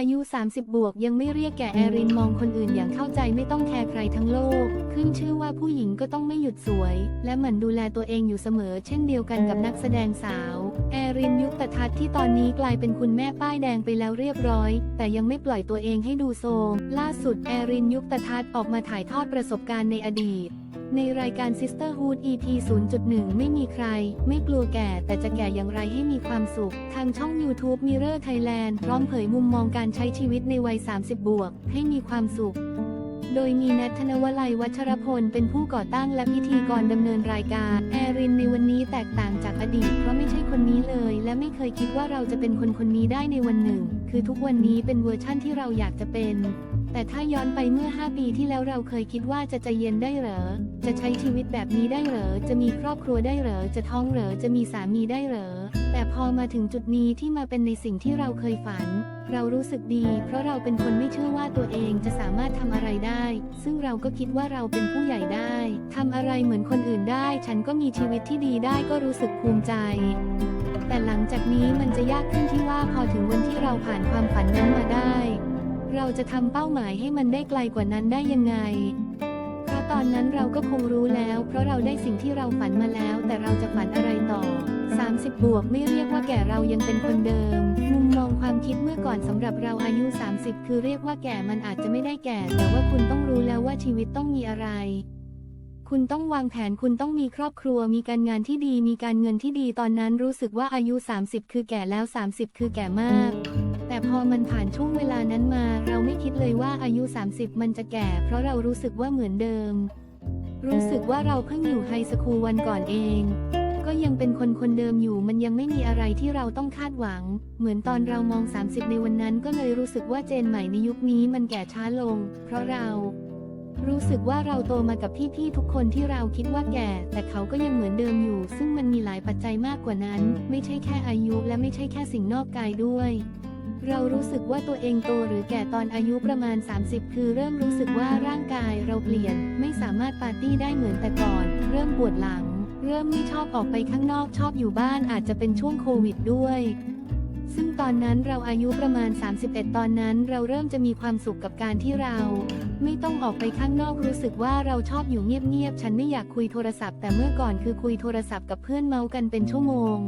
อายุ 30 บวกยังไม่เรียกแก่แอรินมองคนอื่นอย่างเข้าใจไม่ต้องแคร์ใครทั้งโลก ขึ้นชื่อว่าผู้หญิงก็ต้องไม่หยุดสวย และเหมั่นดูแลตัวเองอยู่เสมอ เช่นเดียวกันกับนักแสดงสาว แอรินยุคตทัศน์ที่ตอนนี้กลายเป็นคุณแม่ป้ายแดงไปแล้วเรียบร้อย แต่ยังไม่ปล่อยตัวเองให้ดูโซมล่าสุดแอรินยุคตทัศน์ออกมาถ่ายทอดประสบการณ์ในอดีต ในรายการ Sisterhood EP 0.1 ไม่มีใคร ไม่กลัวแก่แต่จะแก่อย่างไรให้มีความสุข ทางช่อง YouTube Mirror Thailand พร้อมเผยมุมมองการใช้ชีวิตในวัย 30 บวก ให้มีความสุข โดยมีแนทธนวลัยวัชรพล เป็นผู้ก่อตั้งและพิธีกรดำเนินรายการ แอรินในวันนี้แตกต่างจากอดีต เพราะไม่ใช่คนนี้เลย และไม่เคยคิดว่าเราจะเป็นคนคนนี้ได้ในวันหนึ่ง คือทุกวันนี้เป็นเวอร์ชั่นที่เราอยากจะเป็น แต่ถ้าย้อนไปเมื่อ 5 ปีที่แล้วเราเคยคิดว่าจะใจเย็นได้เหรอ จะใช้ชีวิตแบบนี้ได้เหรอ จะมีครอบครัวได้เหรอ จะท้องเหรอ จะมีสามีได้เหรอ แต่พอมาถึงจุดนี้ที่มาเป็นในสิ่งที่เราเคยฝัน เรารู้สึกดี เพราะเราเป็นคนไม่เชื่อว่าตัวเองจะสามารถทำอะไรได้ ซึ่งเราก็คิดว่าเราเป็นผู้ใหญ่ได้ทำอะไรเหมือนคนอื่นได้ ฉันก็มีชีวิตที่ดีได้ก็รู้สึกภูมิใจแต่หลังจากนี้มันจะยากขึ้นที่ว่าพอถึงวันที่เราผ่านความฝันนั้นมาได้ เราจะทำเป้าหมายให้มันได้ไกลกว่านั้นได้ยังไง เพราะตอนนั้นเราก็คงรู้แล้ว เพราะเราได้สิ่งที่เราฝันมาแล้ว แต่เราจะฝันอะไรต่อ 30 บวกไม่เรียกว่าแก่เรายังเป็นคนเดิม มุมมองความคิดเมื่อก่อนสำหรับเราอายุ 30 คือเรียกว่าแก่มันอาจจะไม่ได้แก่ แต่ว่าคุณต้องรู้แล้วว่าชีวิตต้องมีอะไรคุณต้องวางแผนคุณต้องมีครอบครัว มีการงานที่ดี มีการเงินที่ดีตอนนั้นรู้สึกว่าอายุ 30 คือแก่แล้ว 30 คือแก่มาก พอมันผ่านช่วงเวลานั้นมา เราไม่คิดเลยว่าอายุ 30 มันจะแก่ เพราะเรารู้สึกว่าเหมือนเดิม รู้สึกว่าเราเพิ่งอยู่ไฮสคูลวันก่อนเอง ก็ยังเป็นคนคนเดิมอยู่มันยังไม่มีอะไรที่เราต้องคาดหวัง เหมือนตอนเรามอง 30 ในวันนั้นก็เลยรู้สึกว่าเจนใหม่ในยุคนี้มันแก่ช้าลง เพราะเรารู้สึกว่าเราโตมากับพี่ๆทุกคนที่เราคิดว่าแก่ แต่เขาก็ยังเหมือนเดิมอยู่ ซึ่งมันมีหลายปัจจัยมากกว่านั้น ไม่ใช่แค่อายุและไม่ใช่แค่สิ่งนอกกายด้วย เรารู้สึกว่าตัวเองโตหรือแก่ตอนอายุประมาณ 30 คือเริ่มรู้สึกว่าร่างกายเราเปลี่ยน ไม่สามารถปาร์ตี้ได้เหมือนแต่ก่อน เริ่มปวดหลัง เริ่มไม่ชอบออกไปข้างนอกชอบอยู่บ้านอาจจะเป็นช่วงโควิดด้วยซึ่งตอนนั้นเราอายุประมาณ 31 ตอนนั้นเราเริ่มจะมีความสุขกับการที่เรา ไม่ต้องออกไปข้างนอกรู้สึกว่าเราชอบอยู่เงียบๆ ฉันไม่อยากคุยโทรศัพท์แต่เมื่อก่อนคือคุยโทรศัพท์กับเพื่อนเมากันเป็นชั่วโมง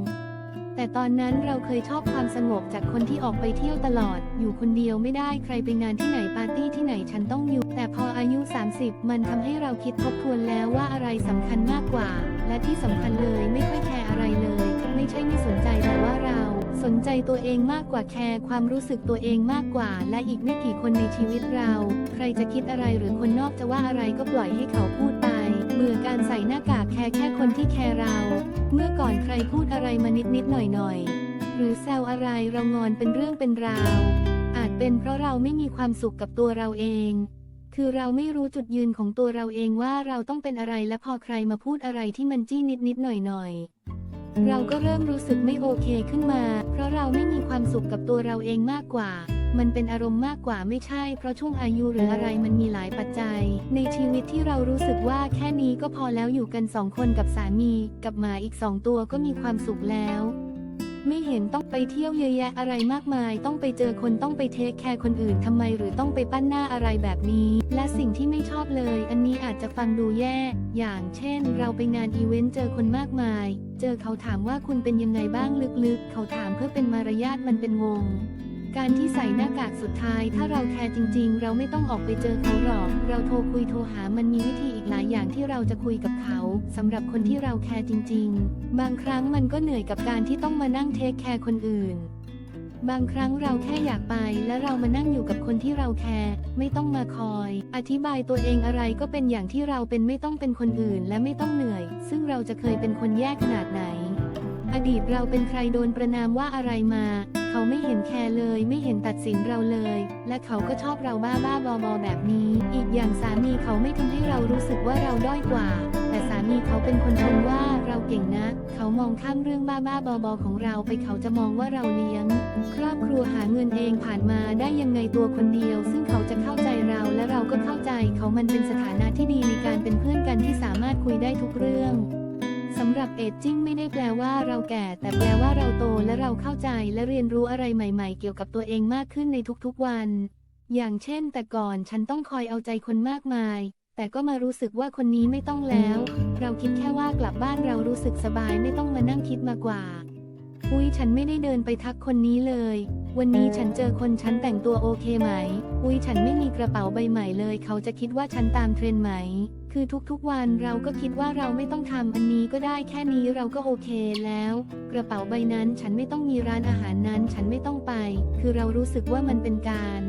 แต่ตอนนั้นเราเคยชอบความสงบจากคนที่ออกไปเที่ยวตลอด อยู่คนเดียวไม่ได้ใครไปงานที่ไหนปาร์ตี้ที่ไหนฉันต้องอยู่ แต่พออายุ 30 มันทำให้เราคิดทบทวนแล้วว่าอะไรสำคัญมากกว่า และที่สำคัญเลยไม่ค่อยแคร์อะไรเลย ไม่ใช่ไม่สนใจแต่ว่าเรา สนใจตัวเองมากกว่าแคร์ความรู้สึกตัวเองมากกว่า และอีกไม่กี่คนในชีวิตเรา ใครจะคิดอะไรหรือคนนอกจะว่าอะไรก็ปล่อยให้เขาพูดไป บื่อการใส่หน้ากากแคร์แค่คนที่แคร์เรา เมื่อก่อนใครพูดอะไรมานิดนิดหน่อยหน่อยหรือแซวอะไรเรางอนเป็นเรื่องเป็นราว อาจเป็นเพราะเราไม่มีความสุขกับตัวเราเอง คือเราไม่รู้จุดยืนของตัวเราเองว่าเราต้องเป็นอะไรและพอใครมาพูดอะไรที่มันจี้นิดนิดหน่อยหน่อยเราก็เริ่มรู้สึกไม่โอเคขึ้นมา เพราะเราไม่มีความสุขกับตัวเราเองมากกว่า มันเป็นอารมณ์มากกว่าไม่ใช่ เพราะช่วงอายุหรืออะไรมันมีหลายปัจจัย ในชีวิตที่เรารู้สึกว่าแค่นี้ก็พอแล้วอยู่กันสองคนกับสามี กับหมาอีกสองตัวก็มีความสุขแล้ว ไม่เห็นต้องไปเที่ยวเยอะแยะอะไรมากมาย ต้องไปเจอคนต้องไปเทคแคร์คนอื่นทำไมหรือต้องไปปั้นหน้าอะไรแบบนี้ และสิ่งที่ไม่ชอบเลย อันนี้อาจจะฟังดูแย่ อย่างเช่น เราไปงานอีเวนต์เจอคนมากมาย เจอเขาถามว่าคุณเป็นยังไงบ้างลึกๆ เขาถามเพื่อเป็นมารยาทมันเป็นวง การที่ใส่หน้ากากสุดท้าย ถ้าเราแคร์จริง ๆ เราไม่ต้องออกไปเจอเขาหรอก เราโทรคุยโทรหามันมีวิธีอีกหลายอย่างที่เราจะคุยกับเขาสำหรับคนที่เราแคร์จริง ๆ บางครั้งมันก็เหนื่อยกับการที่ต้องมานั่งเทคแคร์คนอื่น บางครั้งเราแค่อยากไป และเรามานั่งอยู่กับคนที่เราแคร์ไม่ต้องมาคอย อธิบายตัวเองอะไรก็เป็นอย่างที่เราเป็นไม่ต้องเป็นคนอื่น และไม่ต้องเหนื่อย ซึ่งเราจะเคยเป็นคนแย่ขนาดไหน อดีตเราเป็นใครโดนประนามว่าอะไรมา เขาไม่เห็นแคร์เลย ไม่เห็นตัดสินเราเลย และเขาก็ชอบเราบ้าบ้าบอบอแบบนี้ อีกอย่างสามีเขาไม่ทำให้เรารู้สึกว่าเราด้อยกว่า แต่สามีเขาเป็นคนชมว่าเราเก่งนะเขามองข้ามเรื่องบ้าบ้าบอบอของเราไปเขาจะมองว่าเราเลี้ยง ครอบครัวหาเงินเองผ่านมาได้ยังไงตัวคนเดียว ซึ่งเขาจะเข้าใจเราและเราก็เข้าใจ เขามันเป็นสถานะที่ดีในการเป็นเพื่อนกันที่สามารถคุยได้ทุกเรื่อง สำหรับเอจจิ้งไม่ได้แปลว่าเราแก่ แต่แปลว่าเราโตและเราเข้าใจและเรียนรู้อะไรใหม่ ๆ เกี่ยวกับตัวเองมากขึ้นในทุกๆวัน อย่างเช่น แต่ก่อนฉันต้องคอยเอาใจคนมากมาย แต่ก็มารู้สึกว่าคนนี้ไม่ต้องแล้ว เราคิดแค่ว่ากลับบ้านเรารู้สึกสบายไม่ต้องมานั่งคิดมากกว่า อุ้ยฉันไม่ได้เดินไปทักคนนี้เลย วันนี้ฉันเจอคนฉันแต่งตัวโอเคไหม อุ้ยฉันไม่มีกระเป๋าใบใหม่เลย เขาจะคิดว่าฉันตามเทรนไหม คือทุกๆวันเราก็คิดว่าเราไม่ต้องทำอันนี้ก็ได้แค่นี้เราก็โอเคแล้ว กระเป๋าใบนั้นฉันไม่ต้องมีร้านอาหารนั้น ฉันไม่ต้องไป คือเรารู้สึกว่ามันเป็นการ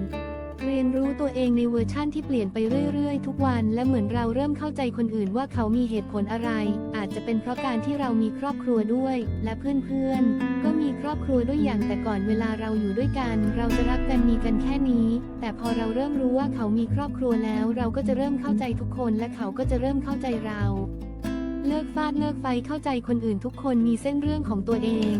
รียนรู้ตัวเองในเวอร์ชั่นที่เปลี่ยนไปเรื่อยๆ ทุกวันและเหมือนเราเริ่มเข้าใจคนอื่นว่าเขามีเหตุผลอะไร อาจจะเป็นเพราะการที่เรามีครอบครัวด้วย และเพื่อนๆ ก็มีครอบครัวด้วยอย่างแต่ก่อนเวลาเราอยู่ด้วยกัน เราจะรักกันมีกันแค่นี้ แต่พอเราเริ่มรู้ว่าเขามีครอบครัวแล้ว เราก็จะเริ่มเข้าใจทุกคน และเขาก็จะเริ่มเข้าใจเราเลิกฟาดเลิกไฟเข้าใจคนอื่นทุกคนมีเส้นเรื่องของตัวเอง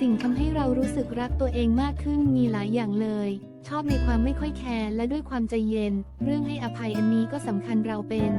สิ่งทำให้เรารู้สึกรักตัวเองมากขึ้นมีหลายอย่างเลย ชอบในความไม่ค่อยแคร์และด้วยความใจเย็น เรื่องให้อภัยอันนี้ก็สำคัญเราเป็น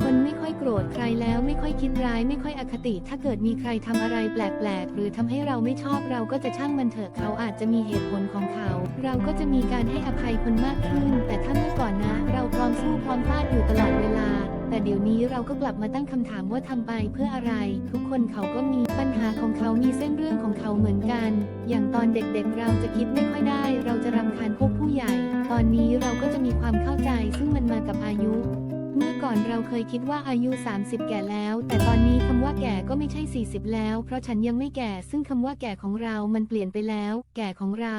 คนไม่ค่อยโกรธใครแล้วไม่ค่อยคิดร้าย ไม่ค่อยอคติ ถ้าเกิดมีใครทำอะไรแปลกๆ หรือทำให้เราไม่ชอบเราก็จะช่างมันเถอะเขาอาจจะมีเหตุผลของเขา เราก็จะมีการให้อภัยคนมากขึ้น แต่ถ้าเมื่อก่อนนะ เราพร้อมสู้พร้อมพลาดอยู่ตลอดเวลา แต่เดี๋ยวนี้เราก็กลับมาตั้งคำถามว่าทำไปเพื่ออะไร ทุกคนเขาก็มีปัญหาของเขามีเส้นเรื่องของเขาเหมือนกัน อย่างตอนเด็กๆเราจะคิดไม่ค่อยได้ เราจะรำคาญพวกผู้ใหญ่ ตอนนี้เราก็จะมีความเข้าใจซึ่งมันมากับอายุเมื่อก่อนเราเคยคิดว่าอายุ 30 แก่แล้ว แต่ตอนนี้คำว่าแก่ก็ไม่ใช่ 40 แล้ว เพราะฉันยังไม่แก่ ซึ่งคำว่าแก่ของเรา มันเปลี่ยนไปแล้ว แก่ของเรา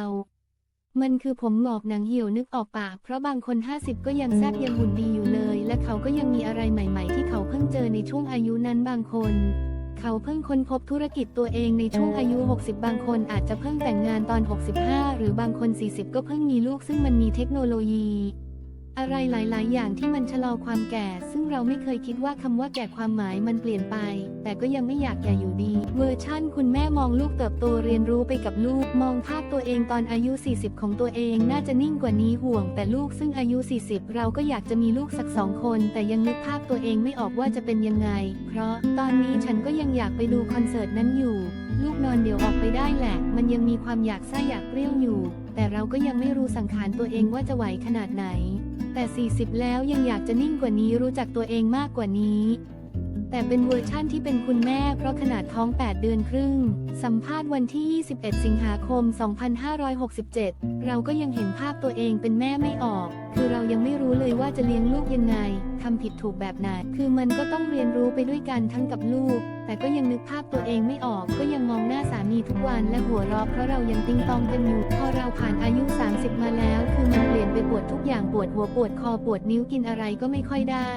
มันคือผมหงอกหนังเหี่ยวนึกออกปาก เพราะบางคน 50 ก็ยังแซบยังหุ่นดีอยู่เลย และเขาก็ยังมีอะไรใหม่ ๆ ที่เขาเพิ่งเจอในช่วงอายุนั้นบางคน เขาเพิ่งค้นพบธุรกิจตัวเองในช่วงอายุ 60 บางคนอาจจะเพิ่งแต่งงานตอน 65 หรือบางคน 40 ก็เพิ่งมีลูกซึ่งมันมีเทคโนโลยี อะไรหลาย ๆ อย่างที่มันชะลอความแก่ ซึ่งเราไม่เคยคิดว่าคำว่าแก่ความหมายมันเปลี่ยนไป แต่ก็ยังไม่อยากแก่อยู่ดี เวอร์ชั่น คุณแม่มองลูกเติบโตเรียนรู้ไปกับลูก มองภาพตัวเองตอนอายุ 40 ของตัวเอง น่าจะนิ่งกว่านี้ห่วง แต่ลูกซึ่งอายุ 40 เราก็อยากจะมีลูกสักสองคน แต่ยังนึกภาพตัวเองไม่ออกว่าจะเป็นยังไง เพราะตอนนี้ฉันก็ยังอยากไปดูคอนเสิร์ตนั้นอยู่ ลูกนอนเดี๋ยวออกไปได้แหละ มันยังมีความอยากซ่าอยากเปรี้ยวอยู่ แต่เราก็ยังไม่รู้สังขารตัวเองว่าจะไหวขนาดไหน แต่ 40 แล้วยังอยากจะนิ่งกว่านี้รู้จักตัวเองมากกว่านี้ แต่เป็นเวอร์ชั่นที่เป็นคุณแม่เพราะขนาดท้อง 8 เดือนครึ่ง สัมภาษณ์วันที่ 21 สิงหาคม 2567 เราก็ยังเห็นภาพตัวเองเป็นแม่ไม่ออก คือเรายังไม่รู้เลยว่าจะเลี้ยงลูกยังไงทำผิดถูกแบบไหน คือมันก็ต้องเรียนรู้ไปด้วยกันทั้งกับลูก แต่ก็ยังนึกภาพตัวเองไม่ออก ก็ยังมองหน้าสามีทุกวันและหัวเราะเพราะเรายังติ้งตองกันอยู่ พอเราผ่านอายุ 30 มาแล้ว คือมันเปลี่ยนไปปวดทุกอย่างปวดหัวปวดคอปวดนิ้วกินอะไรก็ไม่ค่อยได้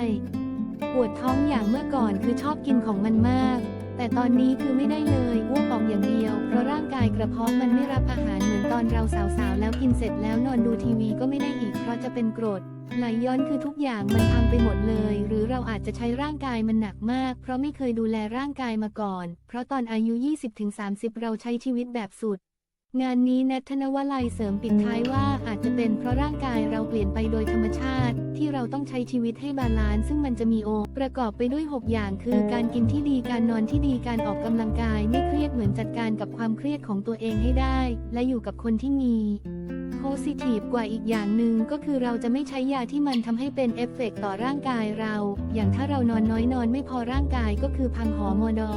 ปวดท้องอย่างเมื่อก่อนคือชอบกินของมันมาก แต่ตอนนี้คือไม่ได้เลยอ้วกออกอย่างเดียว เพราะร่างกายกระเพาะมันไม่รับอาหารเหมือนตอนเราสาวๆแล้วกินเสร็จแล้วนอนดูทีวีก็ไม่ได้อีก เพราะจะเป็นกรดไหลย้อนคือทุกอย่างมันพังไปหมดเลย หรือเราอาจจะใช้ร่างกายมันหนักมาก เพราะไม่เคยดูแลร่างกายมาก่อน เพราะตอนอายุ 20-30 เราใช้ชีวิตแบบสุด งานนี้แนทธนวลัยเสริมปิดท้ายว่าอาจจะเป็นเพราะร่างกายเราเปลี่ยนไปโดยธรรมชาติ ที่เราต้องใช้ชีวิตให้บาลานซ์ซึ่งมันจะมีโอประกอบไปด้วย 6 อย่าง คือ การกินที่ดีการนอนที่ดีการออกกำลังกายไม่เครียดเหมือนจัดการกับความเครียดของตัวเองให้ได้ และอยู่กับคนที่มีโพสิทีฟกว่าอีกอย่างหนึ่งก็คือเราจะไม่ใช้ยาที่มันทำให้เป็นเอฟเฟกต์ต่อร่างกายเรา อย่างถ้าเรานอนน้อยนอนไม่พอร่างกายก็คือพังหอมอดอ